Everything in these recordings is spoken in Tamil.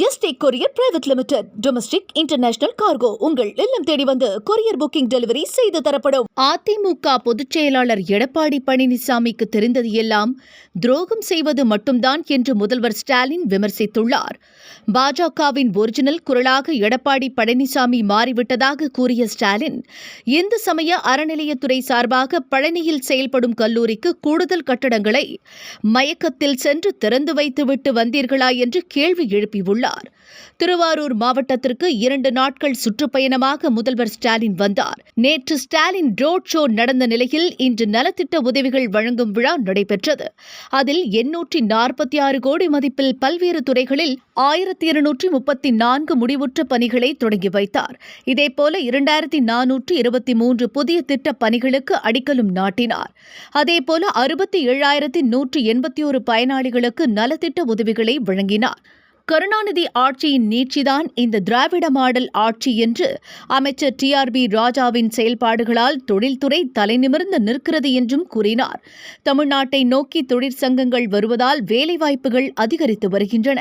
ST courier private limited. Domestic international cargo உங்கள் இல்லம் தேடி வந்து கொரியர் புக்கிங் டெலிவரி செய்து தரப்படும். அதிமுக பொதுச் செயலாளர் எடப்பாடி பழனிசாமிக்கு தெரிந்தது எல்லாம் துரோகம் செய்வது மட்டும்தான் என்று முதல்வர் ஸ்டாலின் விமர்சித்துள்ளார். பாஜகவின் ஒரிஜினல் குரலாக எடப்பாடி பழனிசாமி மாறிவிட்டதாக கூறிய ஸ்டாலின் இந்து சமய அறநிலையத்துறை சார்பாக பழனியில் செயல்படும் கல்லூரிக்கு கூடுதல் கட்டடங்களை மயக்கத்தில் சென்று திறந்து வைத்துவிட்டு வந்தீர்களா என்று கேள்வி எழுப்பியுள்ளார். திருவாரூர் மாவட்டத்திற்கு இரண்டு நாட்கள் சுற்றுப்பயணமாக முதல்வர் ஸ்டாலின் வந்தார். நேற்று ஸ்டாலின் ரோட் ஷோ நடந்த நிலையில் இன்று நலத்திட்ட உதவிகள் வழங்கும் விழா நடைபெற்றது. அதில் எண்ணூற்றி நாற்பத்தி ஆறு கோடி மதிப்பில் பல்வேறு துறைகளில் ஆயிரத்தி இருநூற்றி முப்பத்தி நான்கு முடிவுற்ற பணிகளை தொடங்கி வைத்தார். இதேபோல இரண்டாயிரத்தி நானூற்று இருபத்தி மூன்று புதிய திட்ட பணிகளுக்கு அடிக்கலும் நாட்டினார். அதேபோல அறுபத்தி ஏழாயிரத்தி நூற்று எண்பத்தி ஒரு பயனாளிகளுக்கு நலத்திட்ட உதவிகளை வழங்கினார். கருணாநிதி ஆட்சியின் நீட்சிதான் இந்த திராவிட மாடல் ஆட்சி என்று அமைச்சர் டி ஆர் பி ராஜாவின் செயல்பாடுகளால் தொழில்துறை தலைநிமிர்ந்து நிற்கிறது என்றும் கூறினார். தமிழ்நாட்டை நோக்கி தொழிற்சங்கங்கள் வருவதால் வேலைவாய்ப்புகள் அதிகரித்து வருகின்றன.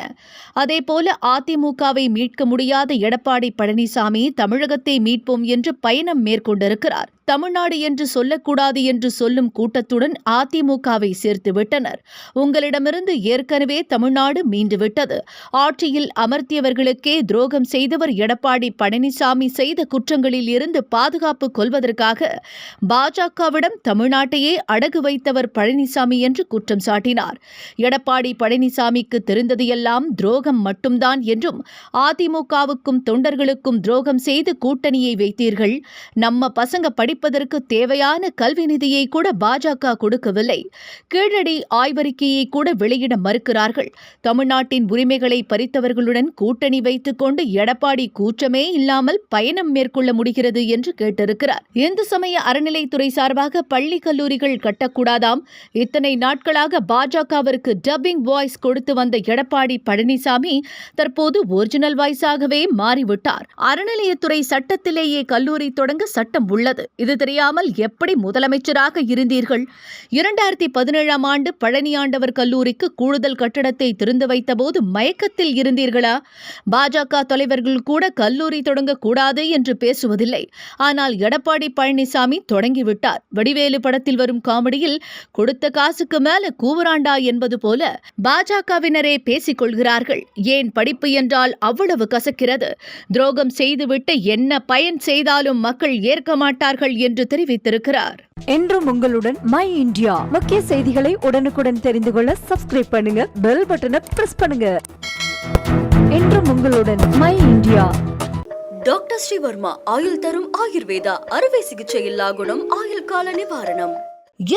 அதேபோல அதிமுகவை மீட்க முடியாத எடப்பாடி பழனிசாமி தமிழகத்தை மீட்போம் என்று பயணம் மேற்கொண்டிருக்கிறார். தமிழ்நாடு என்று சொல்லக்கூடாது என்று சொல்லும் கூட்டத்துடன் அதிமுகவை சேர்த்து விட்டனர். உங்களிடமிருந்து ஏற்கனவே தமிழ்நாடு மீண்டுவிட்டது ஆட்சியில் அமர்த்தியவர்களுக்கே துரோகம் செய்தவர் எடப்பாடி பழனிசாமி செய்த குற்றங்களில் இருந்து பாதுகாப்பு கொள்வதற்காக பாஜகவிடம் தமிழ்நாட்டையே அடகு வைத்தவர் பழனிசாமி என்று குற்றம் சாட்டினார். எடப்பாடி பழனிசாமிக்கு தெரிந்தது எல்லாம் துரோகம் மட்டும்தான் என்றும் அதிமுகவுக்கும் தொண்டர்களுக்கும் துரோகம் செய்து கூட்டணியை வைத்தீர்கள் நம்ம பசங்க படிப்பதற்கு தேவையான கல்வி நிதியை கூட பாஜக கொடுக்கவில்லை. கீழடி ஆய்வறிக்கையை கூட வெளியிட மறுக்கிறார்கள். தமிழ்நாட்டின் உரிமைகளை பறித்தவர்களுடன் கூட்டணி வைத்துக் கொண்டு எடப்பாடி கூச்சமே இல்லாமல் பயணம் மேற்கொள்ள முடிகிறது என்று கேட்டிருக்கிறார். இந்து சமய அறநிலைத்துறை சார்பாக பள்ளி கல்லூரிகள் கட்டக்கூடாதாம். இத்தனை நாட்களாக பாஜகவிற்கு டப்பிங் வாய்ஸ் கொடுத்து வந்த எடப்பாடி பழனிசாமி தற்போது ஒரிஜினல் வாய்ஸாகவே மாறிவிட்டார். அறநிலையத்துறை சட்டத்திலேயே கல்லூரி தொடங்க சட்டம் உள்ளது. இது தெரியாமல் எப்படி முதலமைச்சராக இருந்தீர்கள்? இரண்டாயிரத்தி பதினேழாம் ஆண்டு பழனியாண்டவர் கல்லூரிக்கு கூடுதல் கட்டடத்தை திறந்து வைத்தபோது மயக்கத்தில் இருந்தீர்களா? பாஜக தலைவர்கள் கூட கல்லூரி தொடங்கக்கூடாது என்று பேசுவதில்லை. ஆனால் எடப்பாடி பழனிசாமி தொடங்கிவிட்டார். வடிவேலு படத்தில் வரும் காமெடியில் கொடுத்த காசுக்கு மேல கூவராண்டா என்பது போல பாஜகவினரே பேசிக் கொள்கிறார்கள் ஏன் படிப்பு என்றால் அவ்வளவு கசக்கிறது? துரோகம் செய்துவிட்டு என்ன பயன் செய்தாலும் மக்கள் ஏற்க மாட்டார்கள் என்று தெரிவித்திருக்கிறார். என்றும் உங்களுடன் மை இந்தியா முக்கிய செய்திகளை உடனுக்குடன் தெரிந்து கொள்ள சப்ஸ்கிரைப் பண்ணுங்க பெல் பட்டனை பிரஸ் பண்ணுங்க. என்றும் உங்களுடன் மை இந்தியா டாக்டர் ஸ்ரீவர்மா ஆயுள் தரும் ஆயுர்வேதா அறுவை சிகிச்சையில்லா குணம் ஆயுள் கால நிவாரணம்.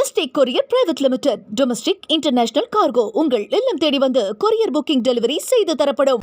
ST courier private limited domestic international cargo உங்கள் இல்லம் தேடி வந்து கொரியர் புக்கிங் டெலிவரி செய்து தரப்படும்.